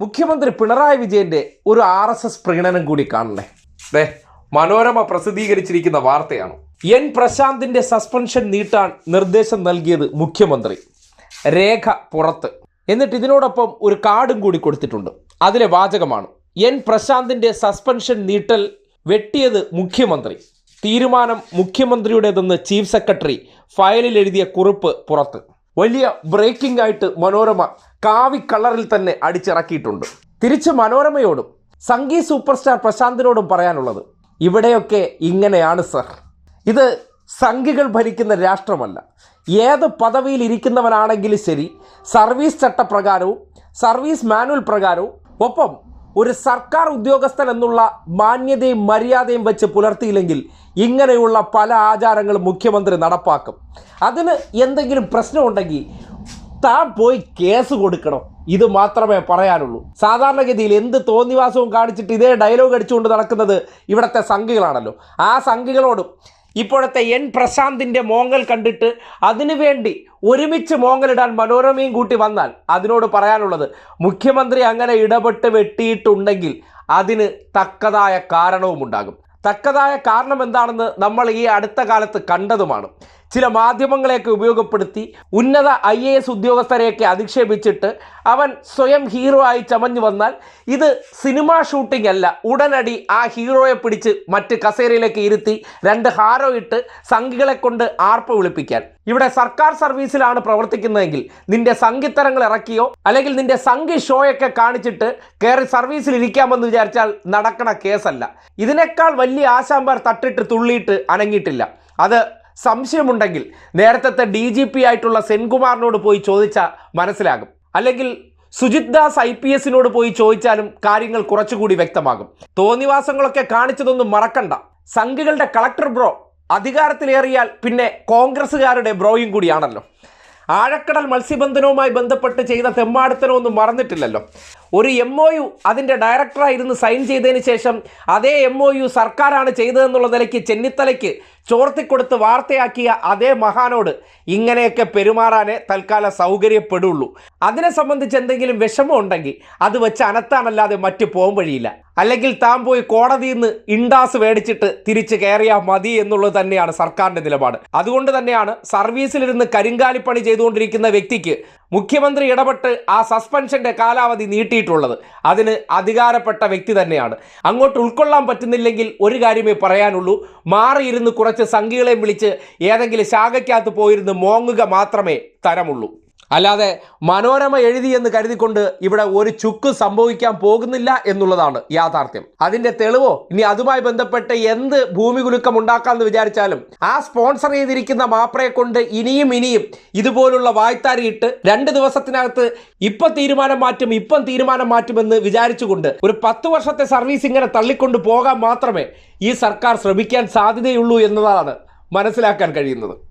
മുഖ്യമന്ത്രി പിണറായി വിജയന്റെ ഒരു ആർ എസ് എസ് പ്രീണനം കൂടി കാണണേ. ദേ മനോരമ പ്രസിദ്ധീകരിച്ചിരിക്കുന്ന വാർത്തയാണ്. എൻ പ്രശാന്തിന്റെ സസ്പെൻഷൻ നീട്ടാൻ നിർദ്ദേശം നൽകിയത് മുഖ്യമന്ത്രി. രേഖ പുറത്ത്. എന്നിട്ട് ഇതിനോടൊപ്പം ഒരു കാർഡും കൂടി കൊടുത്തിട്ടുണ്ട്. അതിലെ വാചകമാണ് എൻ പ്രശാന്തിന്റെ സസ്പെൻഷൻ നീട്ടൽ വെട്ടിയത് മുഖ്യമന്ത്രി. തീരുമാനം മുഖ്യമന്ത്രിയുടേതെന്ന് ചീഫ് സെക്രട്ടറി ഫയലിൽ എഴുതിയ കുറിപ്പ് പുറത്ത്. വലിയ ബ്രേക്കിംഗ് ആയിട്ട് മനോരമ കാവി കളറിൽ തന്നെ അടിച്ചിറക്കിയിട്ടുണ്ട്. തിരിച്ച് മനോരമയോടും സംഗീത് സൂപ്പർ സ്റ്റാർ പ്രശാന്തിനോടും പറയാനുള്ളത് ഇവിടെയൊക്കെ ഇങ്ങനെയാണ് സർ. ഇത് സംഘികൾ ഭരിക്കുന്ന രാഷ്ട്രമല്ല. ഏത് പദവിയിൽ ഇരിക്കുന്നവനാണെങ്കിലും ശരി സർവീസ് ചട്ടപ്രകാരവും സർവീസ് മാനുവൽ പ്രകാരവും ഒപ്പം ഒരു സർക്കാർ ഉദ്യോഗസ്ഥൻ എന്നുള്ള മാന്യതയും മര്യാദയും വെച്ച് പുലർത്തിയില്ലെങ്കിൽ ഇങ്ങനെയുള്ള പല ആചാരങ്ങളും മുഖ്യമന്ത്രി നടപ്പാക്കും. അതിന് എന്തെങ്കിലും പ്രശ്നമുണ്ടെങ്കിൽ താൻ പോയി കേസ് കൊടുക്കണം. ഇത് മാത്രമേ പറയാനുള്ളൂ. സാധാരണഗതിയിൽ എന്ത് തോന്നിവാസവും കാണിച്ചിട്ട് ഇതേ ഡയലോഗ് അടിച്ചുകൊണ്ട് നടക്കുന്നത് ഇവിടുത്തെ സംഘികളാണല്ലോ. ആ സംഘികളോടും ഇപ്പോഴത്തെ എൻ പ്രശാന്തിന്റെ മോങ്ങൽ കണ്ടിട്ട് അതിനുവേണ്ടി ഒരുമിച്ച് മോങ്ങലിടാൻ മനോരമയും കൂട്ടി വന്നാൽ അതിനോട് പറയാനുള്ളത് മുഖ്യമന്ത്രി അങ്ങനെ ഇടപെട്ട് വെട്ടിയിട്ടുണ്ടെങ്കിൽ അതിന് തക്കതായ കാരണവും ഉണ്ടാകും തക്കതായ കാരണം എന്താണെന്ന് നമ്മൾ ഈ അടുത്ത കാലത്ത് കണ്ടതുമാണ്. ചില മാധ്യമങ്ങളെയൊക്കെ ഉപയോഗപ്പെടുത്തി ഉന്നത ഐ എ എസ് ഉദ്യോഗസ്ഥരെയൊക്കെ അധിക്ഷേപിച്ചിട്ട് അവൻ സ്വയം ഹീറോ ആയി ചമഞ്ഞു വന്നാൽ ഇത് സിനിമാ ഷൂട്ടിംഗ് അല്ല. ഉടനടി ആ ഹീറോയെ പിടിച്ച് മറ്റ് കസേരയിലേക്ക് ഇരുത്തി രണ്ട് ഹാരോ ഇട്ട് സംഘികളെ കൊണ്ട് ആർപ്പ് വിളിപ്പിക്കാൻ. ഇവിടെ സർക്കാർ സർവീസിലാണ് പ്രവർത്തിക്കുന്നതെങ്കിൽ നിന്റെ സംഘിത്തരങ്ങൾ ഇറക്കിയോ? അല്ലെങ്കിൽ നിന്റെ സംഘി ഷോയൊക്കെ കാണിച്ചിട്ട് കയറി സർവീസിൽ ഇരിക്കാമെന്ന് വിചാരിച്ചാൽ നടക്കണ കേസല്ല. ഇതിനേക്കാൾ വലിയ ആശാമ്പാർ തട്ടിട്ട് തുള്ളിയിട്ട് അനങ്ങിയിട്ടില്ല. അത് സംശയമുണ്ടെങ്കിൽ നേരത്തെ ഡി ജി പി ആയിട്ടുള്ള സെൻകുമാറിനോട് പോയി ചോദിച്ചാൽ മനസ്സിലാകും. അല്ലെങ്കിൽ സുജിത് ദാസ് ഐ പി എസിനോട് പോയി ചോദിച്ചാലും കാര്യങ്ങൾ കുറച്ചുകൂടി വ്യക്തമാകും. തോന്നിവാസങ്ങളൊക്കെ കാണിച്ചതൊന്നും മറക്കണ്ട. സംഘികളുടെ കളക്ടർ ബ്രോ അധികാരത്തിലേറിയാൽ പിന്നെ കോൺഗ്രസ്സുകാരുടെ ബ്രോയും കൂടിയാണല്ലോ. ആഴക്കടൽ മത്സ്യബന്ധനവുമായി ബന്ധപ്പെട്ട് ചെയ്ത തെമ്മാടുത്തനമൊന്നും മറന്നിട്ടില്ലല്ലോ. ഒരു എം ഒ യു അതിന്റെ ഡയറക്ടറായിരുന്ന് സൈൻ ചെയ്തതിന് ശേഷം അതേ എം ഒ യു സർക്കാരാണ് ചെയ്തതെന്നുള്ള നിലയ്ക്ക് ചെന്നിത്തലയ്ക്ക് ചോർത്തിക്കൊടുത്ത് വാർത്തയാക്കിയ അതേ മഹാനോട് ഇങ്ങനെയൊക്കെ പെരുമാറാനേ തൽക്കാലം സൗകര്യപ്പെടുള്ളൂ. അതിനെ സംബന്ധിച്ച് എന്തെങ്കിലും വിഷമം ഉണ്ടെങ്കിൽ അത് വെച്ച് അനത്താനല്ലാതെ മറ്റു പോകാൻ വഴിയില്ല. അല്ലെങ്കിൽ താൻ പോയി കോടതിയിൽ നിന്ന് ഇണ്ടാസ് മേടിച്ചിട്ട് തിരിച്ച് കയറിയാൽ മതി എന്നുള്ളത് തന്നെയാണ് സർക്കാരിന്റെ നിലപാട്. അതുകൊണ്ട് തന്നെയാണ് സർവീസിലിരുന്ന് കരിങ്കാലിപ്പണി ചെയ്തുകൊണ്ടിരിക്കുന്ന വ്യക്തിക്ക് മുഖ്യമന്ത്രി ഇടപെട്ട് ആ സസ്പെൻഷന്റെ കാലാവധി നീട്ടിയിട്ടുള്ളത്. അതിന് അധികാരപ്പെട്ട വ്യക്തി തന്നെയാണ്. അങ്ങോട്ട് ഉൾക്കൊള്ളാൻ പറ്റുന്നില്ലെങ്കിൽ ഒരു കാര്യമേ പറയാനുള്ളൂ. മാറിയിരുന്ന് കുറച്ച് സംഘികളെയും വിളിച്ച് ഏതെങ്കിലും ശാഖയ്ക്കകത്ത് പോയിരുന്ന് മോങ്ങുക മാത്രമേ തരമുള്ളൂ. അല്ലാതെ മനോരമ എഴുതി എന്ന് കരുതിക്കൊണ്ട് ഇവിടെ ഒരു ചുക്ക് സംഭവിക്കാൻ പോകുന്നില്ല എന്നുള്ളതാണ് യാഥാർത്ഥ്യം. അതിന്റെ തെളിവോ? ഇനി അതുമായി ബന്ധപ്പെട്ട് എന്ത് ഭൂമി കുലുക്കം ഉണ്ടാക്കാമെന്ന് വിചാരിച്ചാലും ആ സ്പോൺസർ ചെയ്തിരിക്കുന്ന മാപ്രയെ കൊണ്ട് ഇനിയും ഇനിയും ഇതുപോലുള്ള വായ്ത്താരിയിട്ട് രണ്ട് ദിവസത്തിനകത്ത് ഇപ്പം തീരുമാനം മാറ്റും ഇപ്പം തീരുമാനം മാറ്റുമെന്ന് വിചാരിച്ചുകൊണ്ട് ഒരു പത്ത് വർഷത്തെ സർവീസ് ഇങ്ങനെ തള്ളിക്കൊണ്ട് പോകാൻ മാത്രമേ ഈ സർക്കാർ ശ്രമിക്കാൻ സാധ്യതയുള്ളൂ എന്നതാണ് മനസ്സിലാക്കാൻ കഴിയുന്നത്.